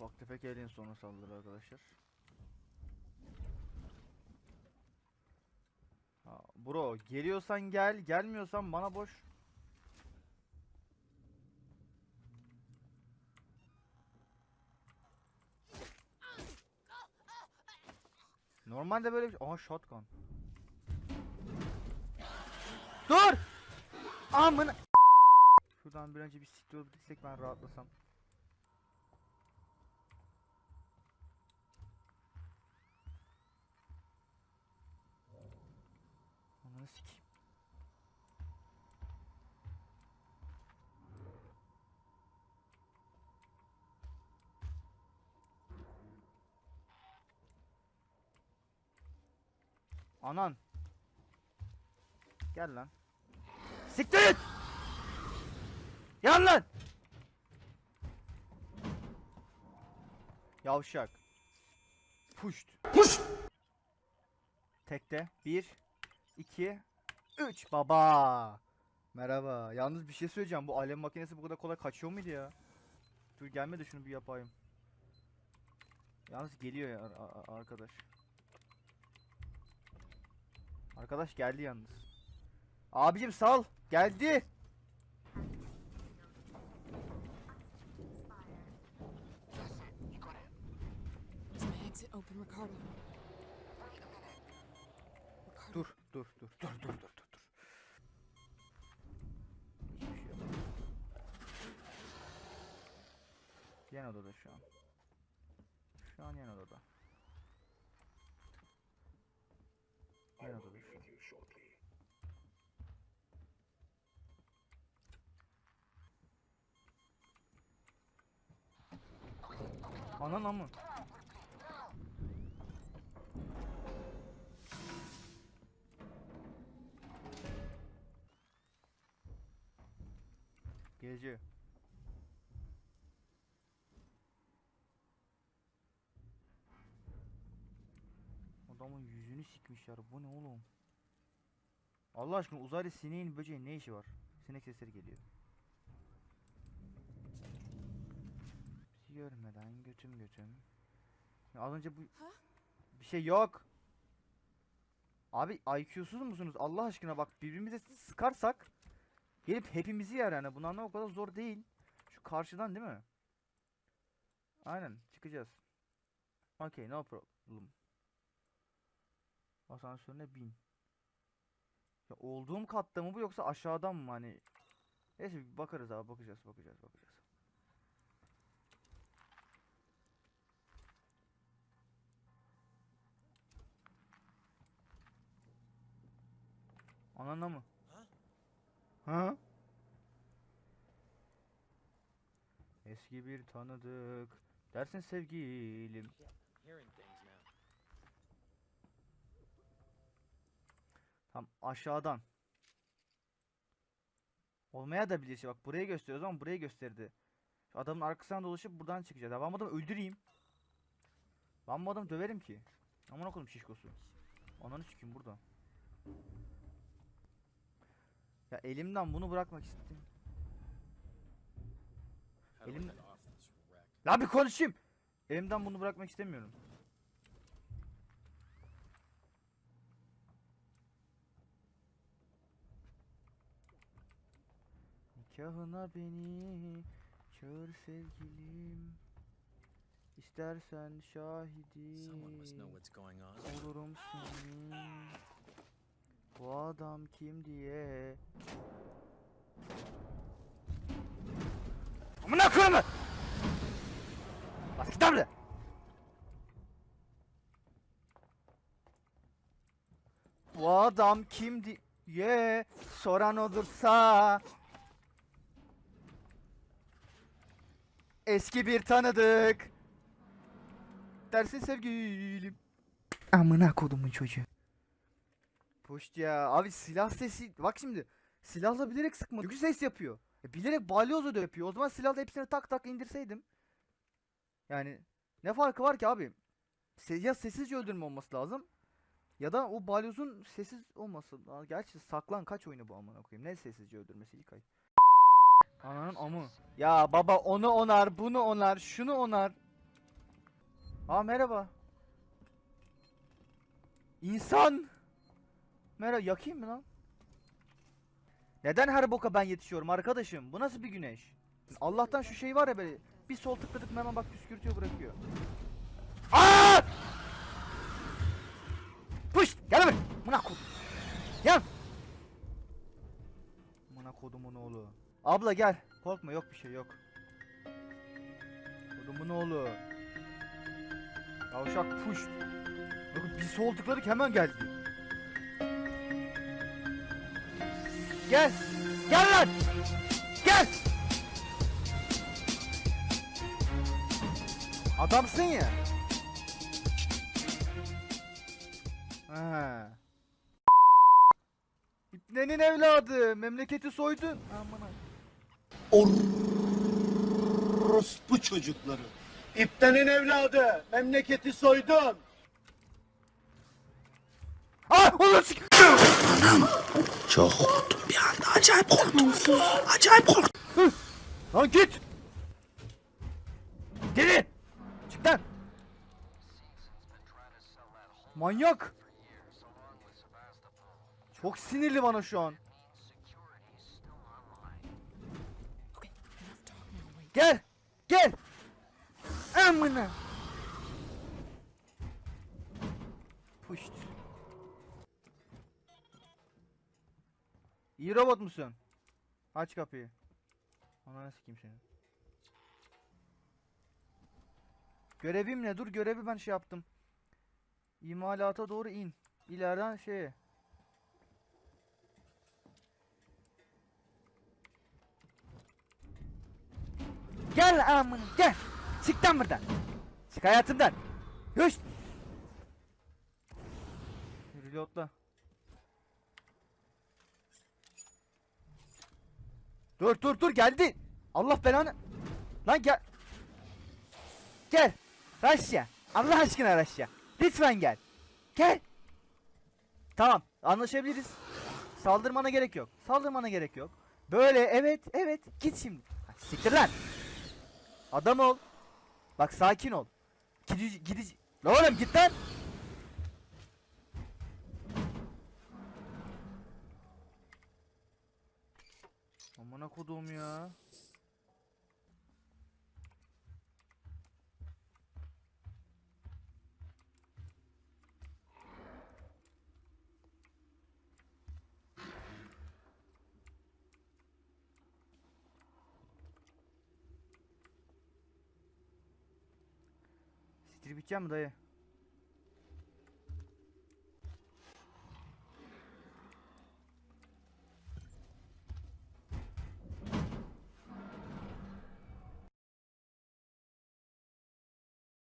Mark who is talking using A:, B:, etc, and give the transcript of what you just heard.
A: Ufak tefek alien sonra saldırı arkadaşlar. Ha, bro geliyorsan gel, gelmiyorsan bana boş. Normalde böyle bir şey- Aha shotgun. Dur! Amına Şuradan bir önce bir siktir olup gitsek ben rahatlasam. Ananı sikeyim. Anan. Gel lan. Siktir et! Yan lan! Yavşak. Puşt. Puş! Tekte. Bir, iki, üç. Baba. Merhaba. Yalnız bir şey söyleyeceğim. Bu alev makinesi bu kadar kolay kaçıyor muydu ya? Dur gelme de şunu bir yapayım. Yalnız geliyor ya ar- ar- arkadaş. Arkadaş geldi yalnız. Abicim sal. Geldi.
B: Open, Ricardo?
A: Dur, dur, dur, dur, dur, dur, dur. Hiçbir şey yok. Yan odada şu an. Şu an yan odada. Yan odada şu an. Anan Gece. Adamın yüzünü sikmişler. Bu ne oğlum? Allah aşkına uzaylı sineğin böceğin ne işi var? Sinek sesleri geliyor. Bizi görmeden götüm götüm. Ya az önce bu bir şey yok. Abi IQ'suz musunuz? Allah aşkına bak birbirimize sıkarsak gelip hepimizi yer yani. Bunlar o kadar zor değil. Şu karşıdan değil mi? Aynen çıkacağız. Okay no problem. Asansörüne bin. Ya olduğum katta mı bu yoksa aşağıdan mı hani? Neyse bakarız abi bakacağız bakacağız bakacağız. Ananla mı? Ha? Eski bir tanıdık. Dersin sevgilim. Tam aşağıdan. Olmaya da bilir. Bak buraya gösteriyoruz ama buraya gösterdi. Şu adamın arkasından dolaşıp buradan çıkacağız. Ben bu adamı öldüreyim. Ben bu adamı döverim ki. Aman okudum şişkosu. Ananı sikeyim burada. Ya elimden bunu bırakmak istedim.
C: Wreck?
A: Lan bir konuşayım. Elimden bunu bırakmak istemiyorum. Nikahına beni çağır sevgilim. İstersen şahidi olurum senin. Bu adam kim diye. Amına koyayım! Bas git buraya! Bu adam kim diye soran olursa Eski bir tanıdık Dersin sevgilim Amına kodumun çocuğu Puşt ya abi silah sesi bak şimdi silahla bilerek sıkma çünkü ses yapıyor e, bilerek balyozla da yapıyor o zaman silahla hepsini tak tak indirseydim yani ne farkı var ki abi Se- ya sessizce öldürme olması lazım ya da o balyozun sessiz olması. Aa, Gerçi saklan kaç oyunu bu amına koyayım. Ne sessizce öldürmesi ilk ay. Ananın amı. Ya baba onu onar, bunu onar, şunu onar. Aa merhaba. İnsan. Merhaba yakayım mı lan? Neden her boka ben yetişiyorum arkadaşım? Bu nasıl bir güneş? Allah'tan şu şey var ya böyle bir sol tıkladık hemen bak püskürtüyor bırakıyor. Aa! Puş! Gel buraya. Mına. Gel. Mına kodumun oğlu. Abla gel. Korkma yok bir şey yok. Kodumun oğlu. Yavşak puş. Bakın bir sol tıkladık hemen geldi. Gel. Gel lan. Gel. Adamsın ya. Ha. İpnenin evladı. Memleketi soydun. Aman ha.
D: Orospu çocukları. İptenin evladı. Memleketi soydun.
A: Ah onu sik-
D: Çok korktum bir anda. Acayip korktum. Acayip korktum.
A: Lan git. Deli. Çık lan. Manyak. Çok sinirli bana şu an. Gel. Gel. Amına. Puşt. İyi robot musun? Aç kapıyı. Ananı sikeyim seni. Görevim ne? Dur görevi ben şey yaptım. İmalata doğru in. İleriden şeye. Gel amına gel. Lan buradan. Çık hayatımdan. Hış. Reloadla. Dur dur dur geldi. Allah belanı. Lan gel. Gel. Rusya. Allah aşkına Rusya. Lütfen gel. Gel. Tamam anlaşabiliriz. Saldırmana gerek yok. Saldırmana gerek yok. Böyle evet evet git şimdi. Siktir lan. Adam ol. Bak sakin ol. Gidici gidici. Lan oğlum git lan. Amına kodum ya. Siktir biteceğim mi dayı?